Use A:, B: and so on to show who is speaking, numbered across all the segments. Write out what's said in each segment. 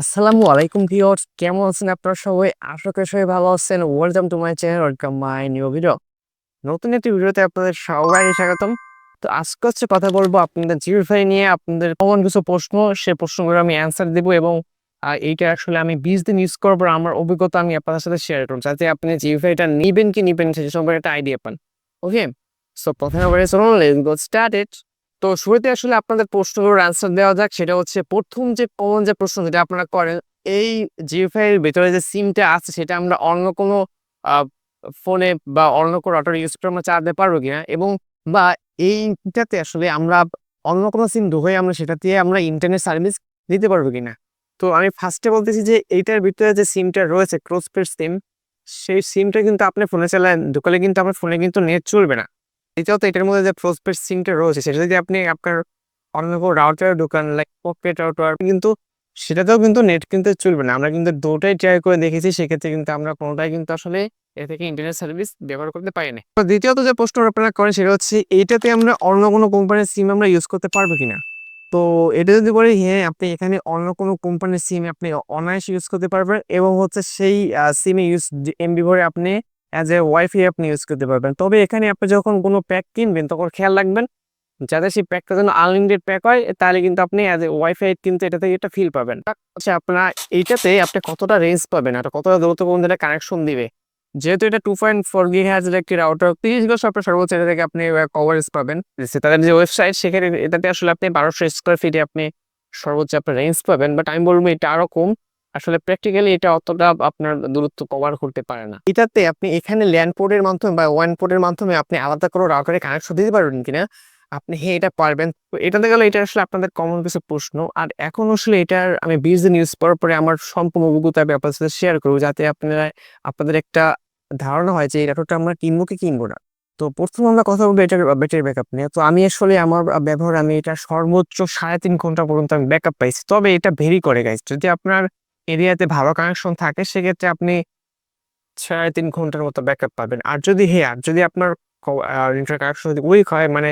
A: আসসালামু আলাইকুম ভিউয়ার্স, কেমন আছেন আপনারা সবাই? আশা করি সবাই ভালো আছেন। Welcome to my channel welcome my new video নতুন একটি ভিডিওতে আপনাদের সবাইকে স্বাগতম। তো আজকে হচ্ছে কথা বলব আপনাদের জিওফাই নিয়ে। আপনাদের কমন কিছু প্রশ্ন সে প্রশ্নগুলো আমি অ্যান্সার দেবো এবং এইটা আসলে আমি বিশ দিন ইউজ করব আমার অভিজ্ঞতা আমি আপনাদের সাথে শেয়ার করব। যাতে আপনি জিওফাইটা নেবেন কি নিবেন সে সম্পর্কে একটা আইডিয়া পান। ওকে সো প্রথমে চলুন লেটস গো তো শুরুতে আসলে আপনাদের প্রশ্নগুলোর অ্যান্সার দেওয়া যাক। সেটা হচ্ছে, প্রথম যে কমন যে প্রশ্ন যেটা আপনারা করেন, এই জিওফাই এর ভেতরে যে সিমটা আছে, সেটা আমরা অন্য কোনো ফোনে বা অন্য কোনো অটো ইউজ করে আমরা চালাতে পারব কিনা? এবং বা এইটাতে আসলে আমরা অন্য কোনো সিম ঢুকে আমরা সেটা দিয়ে আমরা ইন্টারনেট সার্ভিস দিতে পারব কিনা? তো আমি ফার্স্টে বলতেছি যে, এইটার ভিতরে যে সিমটা রয়েছে ক্রোসপেড সিম সেই সিমটা কিন্তু আপনি ফোনে চালান, ঢুকালে কিন্তু আপনার ফোনে কিন্তু নেট চলবে না। দ্বিতীয়ত এটার মধ্যে যে প্রসপেড সিমটা রয়েছে, সেটা যদি আপনি আপনার অন্য কোনো রাউটার দোকান লাইক পকেট রাউটার কিন্তু সেটাতেও কিন্তু নেট কিন্তু চলবে না। আমরা কিন্তু দুটাই ট্রাই করে দেখেছি, সেক্ষেত্রে কিন্তু আমরা কোনোটাই কিন্তু আসলে এ থেকে ইন্টারনেট সার্ভিস ব্যবহার করতে পারিনি তো দ্বিতীয়ত যে প্রশ্ন আপনারা করেন, সেটা হচ্ছে এইটাতে আমরা অন্য কোনো কোম্পানির সিম আমরা ইউজ করতে পারব কিনা? তো এটা যদি বলি হ্যাঁ আপনি এখানে অন্য কোনো কোম্পানির সিম আপনি অনায়াসে ইউজ করতে পারবেন এবং হচ্ছে সেই সিমে ইউজ এমবি ভরে আপনি অ্যাজ এ ওয়াইফাই আপনি ইউজ করতে পারবেন। তবে এখানে আপনি যখন কোনো প্যাক কিনবেন, তখন খেয়াল রাখবেন, যাতে সেই প্যাকটা যেন আনলিমিটেড প্যাক হয়, তাহলে কিন্তু আপনি অ্যাজ এ ওয়াইফাই কিন্তু এটাতে এটা ফিল পাবেন। আচ্ছা আপনার এইটাতে আপনি কতটা রেঞ্জ পাবেন? আর কতটা দ্রুত কোন ধরনের কানেকশন দিবে? যেহেতু এটা টু পয়েন্ট ফোর গিগাহার্জের একটি রাউটার তিরিশ বছর আপনার সর্বোচ্চ এটা থেকে আপনি কভারেজ পাবেন। তাদের যে ওয়েবসাইট সেখানে এটাতে আসলে আপনি বারোশো স্কোয়ার ফিটে আপনি সর্বোচ্চ আপনার রেঞ্জ পাবেন। বাট আমি বলব এটা আরও কম। আসলে প্র্যাকটিক্যালি এটা অতটা আপনার দূরত্ব কভার করতে পারে না। এটাতে আপনি এখানে ল্যান্ড পোর্টের মাধ্যমে বা ওয়ান পোর্টের মাধ্যমে আপনি আলাদা করে রাউটারে কানেকশন দিতে পারবেন কিনা, আপনি হ্যাঁ এটা পারবেন। তো এটাতে এটা আসলে আপনাদের কমন কিছু প্রশ্ন। আর এখন আসলে এটার আমি বিশ দিন ইউজ করার পরে আমার সম্পূর্ণ অভিজ্ঞতা আমি সাথে শেয়ার করব, যাতে আপনারা, আপনাদের একটা ধারণা হয় যে এই আমরা কিনবো কি কিনবো না। তো প্রথম আমরা কথা বলব এটার ব্যাটারি ব্যাকআপ নিয়ে। তো আমি আসলে আমার ব্যবহার, আমি এটা সর্বোচ্চ সাড়ে তিন ঘণ্টা পর্যন্ত আমি ব্যাকআপ পাইছি। তবে এটা ভেরি করে গাইজ যদি আপনার এরিয়াতে ভালো কানেকশন থাকে, সেক্ষেত্রে আপনি সাড়ে তিন ঘণ্টার মতো ব্যাকআপ পাবেন। আর যদি হ্যাঁ আর যদি আপনার ইন্টার কানেকশন যদি উইক হয় মানে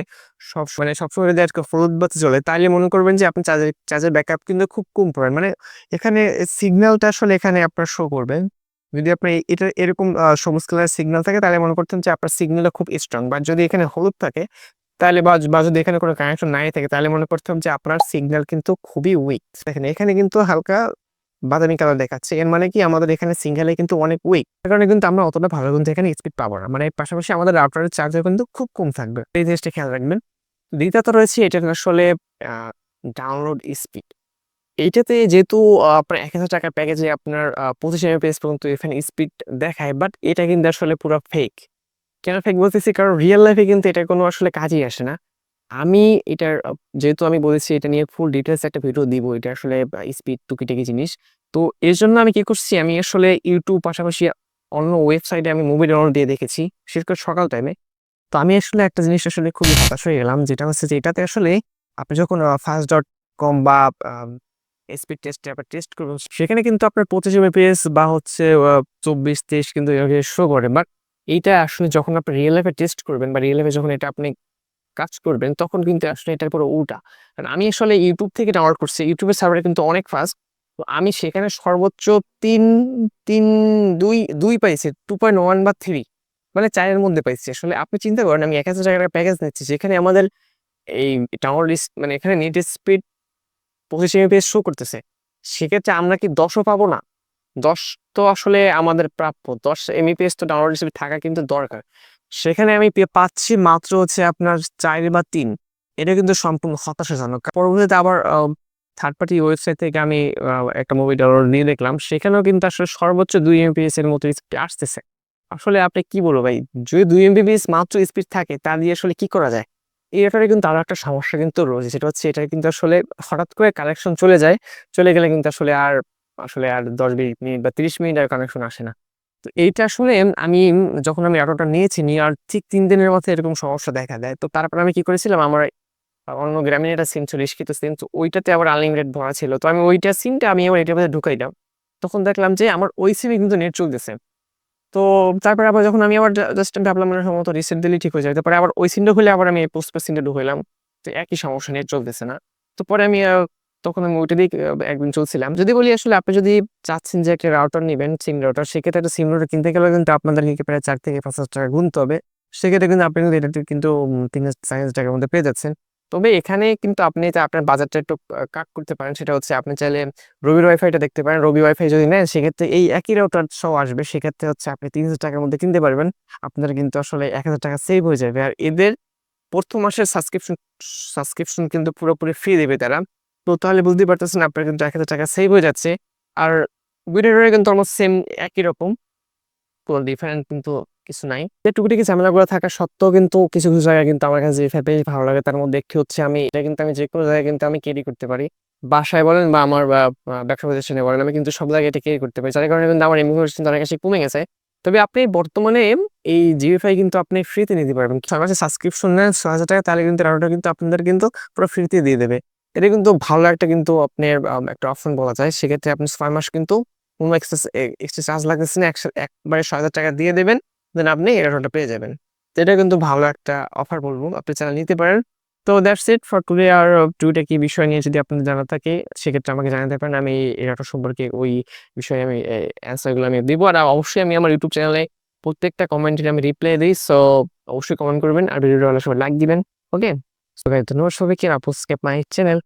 A: সব মানে সবসময় যদি আজকে ফ্লোট বাতি চলে তাহলে মনে করবেন যে আপনি চার্জের চার্জের ব্যাকআপ কিন্তু খুব কম পাবেন। মানে এখানে সিগন্যালটা আসলে এখানে আপনার শো করবেন যদি আপনি এটা এরকম সবুজ কালার সিগন্যাল থাকে, তাহলে মনে করতেন যে আপনার সিগন্যালটা খুব স্ট্রং বা যদি এখানে হলুদ থাকে, তাহলে বা যদি এখানে কোনো কানেকশন নাই থাকে, তাহলে মনে করতাম যে আপনার সিগন্যাল কিন্তু খুবই উইক দেখেন, এখানে কিন্তু হালকা বাদামি কালার দেখাচ্ছে। এর মানে কি? আমাদের এখানে সিঙ্গেলে কিন্তু অনেক উইক এর কারণে কিন্তু আমরা অতটা ভালো কিন্তু এখানে স্পিড পাবো না। মানে পাশাপাশি আমাদের রাউটারের চার্জার কিন্তু খুব কম থাকবে। এই জিনিসটা খেয়াল রাখবেন। দ্বিতীয়ত রয়েছে এটা আসলে ডাউনলোড স্পিড এইটাতে যেহেতু আপনার এক হাজার টাকার প্যাকেজে আপনার পঁচিশ এমএপিএস পর্যন্ত এখানে স্পিড দেখায় বাট এটা কিন্তু আসলে পুরো ফেক কেন ফেক বলতেছি? কারণ রিয়েল লাইফে কিন্তু এটা কোনো আসলে কাজেই আসে না। আমি এটার যেহেতু আমি বলেছি এটা নিয়ে ফুল ডিটেলস একটা ভিডিও দিব, এটা আসলে স্পিড টুকিটাকি জিনিস। তো এর জন্য আমি কি করছি, আমি আসলে ইউটিউব পাশাপাশি অন্য ওয়েবসাইটে আমি মুভি ডাউনলোড দিয়ে দেখেছি, বিশেষ করে সকাল টাইমে তো আমি আসলে একটা জিনিস আসলে খুবই হতাশ হয়ে গেলাম, যেটা হচ্ছে যে এটাতে আসলে আপনি যখন ফার্স্ট ডট কম বা স্পিড টেস্টে আবার টেস্ট করবেন, সেখানে কিন্তু আপনার পঁচিশ এমএপিএস বা হচ্ছে চব্বিশ, তেইশ কিন্তু শো করে। বাট এইটা আসলে যখন আপনি রিয়েল লাইফে টেস্ট করবেন বা রিয়েল লাইফে যখন এটা আপনি কাজ করবেন, তখন কিন্তু আসলে এটার পুরো উল্টা কারণ আমি আসলে ইউটিউব থেকে ডাউনলোড করছি ইউটিউবের সার্ভারে কিন্তু অনেক ফাস্ট তো আমি সেখানে সর্বোচ্চ তিন তিন, দুই দুই পাইছি টু পয়েন্ট ওয়ান বা থ্রি মানে চারের মধ্যে পাইছি। আসলে আপনি চিন্তা করেন, আমি এক হাজার টাকার প্যাকেজ নিচ্ছি যেখানে আমাদের এই ডাউনলোড মানে এখানে নেট স্পিড পঁচিশ এমপিএস শো করতেছে। সেক্ষেত্রে আমরা কি দশও পাবো না? দশ তো আসলে আমাদের প্রাপ্য। দশ এমপিএস তো ডাউনলোড স্পিড থাকা কিন্তু দরকার। সেখানে আমি পাচ্ছি মাত্র হচ্ছে আপনার চার বা তিন। এটা কিন্তু সম্পূর্ণ হতাশাজনক। পরবর্তীতে আবার থার্ড পার্টি ওয়েবসাইট থেকে আমি একটা মুভি ডাউনলোড নিয়ে দেখলাম। সেখানেও কিন্তু আসলে সর্বোচ্চ দুই এমপিএস এর মতো স্পিড আসতেছে। আসলে আপনি কি বলব ভাই? যদি দুই এমবিপিএস মাত্র স্পিড থাকে, তা দিয়ে আসলে কি করা যায়? এই ব্যাপারে কিন্তু আরও একটা সমস্যা কিন্তু রয়েছে। সেটা হচ্ছে এটা কিন্তু আসলে হঠাৎ করে কানেকশন চলে যায়। চলে গেলে কিন্তু আসলে আর আসলে আর দশ মিনিট বা তিরিশ মিনিট আর কানেকশন আসে না। তো এইটা আসলে আমি যখন আমি অটোটা নিয়েছি, নিয়ে আর ঠিক তিন দিনের মধ্যে এরকম সমস্যা দেখা দেয়। তো তারপর আমি কি করেছিলাম, আমার অন্য গ্রামীণ একটা সিম ছিল ইস্কিত সিম তো ওইটাতে আবার আনলিমিটেড ভরা ছিল। তো আমি ওইটা সিমটা আমি আবার এটার মধ্যে ঢুকাইলাম তখন দেখলাম যে আমার ওই সিমে কিন্তু নেট চলতেছে। তো তারপরে আবার যখন আমি আবার জাস্ট ভাবলাম মানে সম্ভবত রিসেন্ট দিলেই ঠিক হয়ে যায়। তারপরে আবার ওই সিমটা খুলে আবার আমি পোস্ট পেড সিমটা ঢুকাইলাম। তো একই সমস্যা নেট চলতেছে না। তো পরে আমি তখন আমি ওইটা দিয়ে একদিন চলছিলাম। যদি বলি আসলে আপনি যদি চাচ্ছেন যে একটা রাউটার নেবেন সিম রাউটার সেক্ষেত্রে একটা সিম রাউটার কিনতে গেলে কিন্তু আপনাদেরকে প্রায় চার থেকে পাঁচ হাজার টাকা গুনতে হবে। সেক্ষেত্রে কিন্তু আপনি কিন্তু এটা কিন্তু তিন হাজার, চার হাজার টাকার মধ্যে পেয়ে যাচ্ছেন। তবে এখানে কিন্তু আপনি আপনার বাজারটা একটু কাট করতে পারেন, সেটা হচ্ছে আপনি চাইলে রবির ওয়াইফাইটা দেখতে পারেন। রবি ওয়াইফাই যদি নেন, সেক্ষেত্রে এই একই রাউটার সহ আসবে। সেক্ষেত্রে হচ্ছে আপনি তিন হাজার টাকার মধ্যে কিনতে পারবেন। আপনার কিন্তু আসলে এক হাজার টাকা সেভ হয়ে যাবে। আর এদের প্রথম মাসের সাবস্ক্রিপশন সাবস্ক্রিপশন কিন্তু পুরোপুরি ফ্রি দেবে তারা। তো তাহলে বুঝতেই পারতেছেন আপনার কিন্তু এক হাজার টাকা সেভ হয়ে যাচ্ছে। আর ভিডিওটা কিন্তু অলমোস্ট সেম একই রকম। কোনো ডিফারেন্ট কিন্তু কিছু নাই। যে টুকিটাকি ঝামেলাগুলো থাকা সত্ত্বেও কিন্তু কিছু কিছু জায়গায় কিন্তু আমার কাছে যে বেশ ভালো লাগে তার মধ্যে একটি হচ্ছে আমি, এটা কিন্তু আমি যে কোনো জায়গায় কিন্তু আমি ক্যারি করতে পারি। বাসায় বলেন বা আমার ব্যবসা প্রতিষ্ঠানে বলেন আমি কিন্তু সব জায়গায় এটা ক্যারি করতে পারি। যার কারণে কিন্তু আমার এমনি কিন্তু অনেক কাছে কমে গেছে। তবে আপনি বর্তমানে এই জিওফাই কিন্তু আপনি ফ্রিতে নিতে পারবেন। ছয় মাসে সাবস্ক্রিপশন নেন, ছয় হাজার টাকা, তাহলে কিন্তু রাউটার কিন্তু আপনাদের কিন্তু পুরো ফ্রিতে দিয়ে দেবে। এটা কিন্তু ভালো একটা কিন্তু আপনার একটা অপশন বলা যায়। সেক্ষেত্রে আপনি ছয় মাস কিন্তু কোনো এক্সট্রা এক্সট্রা চার্জ লাগতেছে না একসাথে একবারে ছয় হাজার টাকা দিয়ে দেবেন, দেন আপনি রাউটারটা পেয়ে যাবেন। তো এটা কিন্তু ভালো একটা অফার বলব, আপনি চ্যানেল নিতে পারেন। তো দ্যাটস ইট ফর টুডে আর কি বিষয় নিয়ে যদি আপনাদের জানা থাকে, সেক্ষেত্রে আমাকে জানাতে পারেন, আমি এই রাউটার সম্পর্কে ওই বিষয়ে আমি অ্যান্সারগুলো আমি দিব। আর অবশ্যই আমি আমার ইউটিউব চ্যানেলে প্রত্যেকটা কমেন্টের আমি রিপ্লাই দিই সো অবশ্যই কমেন্ট করবেন, আর ভিডিওটা সবাই লাইক দিবেন ওকে সো গাইজ ধন্যবাদ সবাইকে, আপু স্কেপ মাই চ্যানেল